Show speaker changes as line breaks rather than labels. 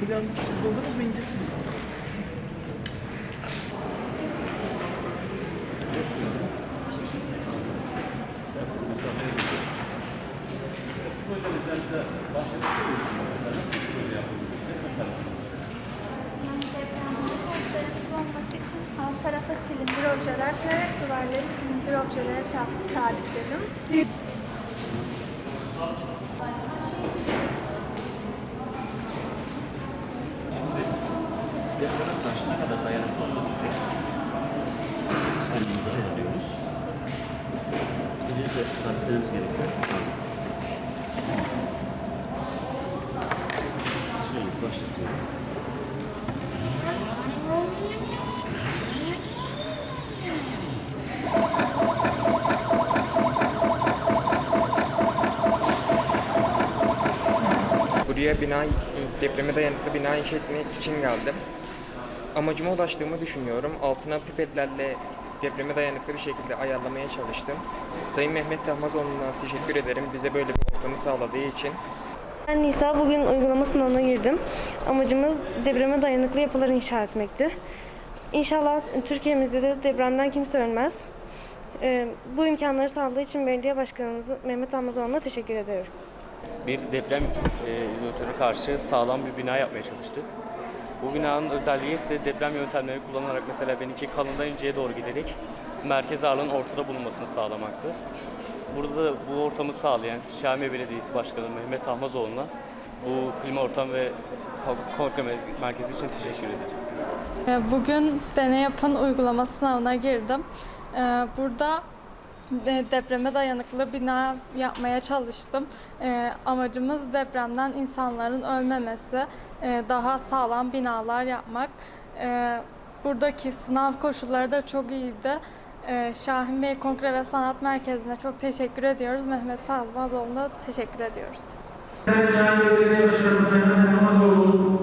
Plan siz buldunuz mu
olması için alt tarafa silindir objeler koyarak duvarları silindir objelere sa- sabitledim.
Depreme karşı ne kadar dayanıklı olduğunu sergimizi ayarlıyoruz. Öncelikle sabitlememiz gerekiyor. Süremizi başlatıyorum.
Buraya bina, depreme dayanıklı bina inşa etmek için geldim. Amacıma ulaştığımı düşünüyorum. Altına pipetlerle depreme dayanıklı bir şekilde ayarlamaya çalıştım. Sayın Mehmet Tahmazoğlu'na teşekkür ederim bize böyle bir ortamı sağladığı için.
Ben Nisa, bugün uygulama sınavına girdim. Amacımız depreme dayanıklı yapılar inşa etmekti. İnşallah Türkiye'mizde de depremden kimse ölmez. Ee, bu imkanları sağladığı için belediye başkanımız Mehmet Almazoğlu'na teşekkür ederim.
bir deprem e, izolatörü karşı sağlam bir bina yapmaya çalıştık. Bu binanın özelliği ise deprem yöntemleri kullanarak mesela benimki kalından inceye doğru giderek merkez ağırlığın ortada bulunmasını sağlamaktı. Burada da bu ortamı sağlayan Şami Belediyesi Başkanı Mehmet Ahmazoğlu'na bu klima ortam ve kongrè merkezi için teşekkür ederiz.
Ee, Bugün deney yapan uygulama sınavına girdim. Ee, Burada depreme dayanıklı bina yapmaya çalıştım. Ee, Amacımız depremden insanların ölmemesi, e, daha sağlam binalar yapmak. Buradaki sınav koşulları da çok iyiydi. Şahin Bey Kongre ve Sanat Merkezi'ne çok teşekkür ediyoruz. Mehmet Tazmazoğlu'na teşekkür ediyoruz.
Sayın Belediye Başkanımız Mehmet Yılmazoğlu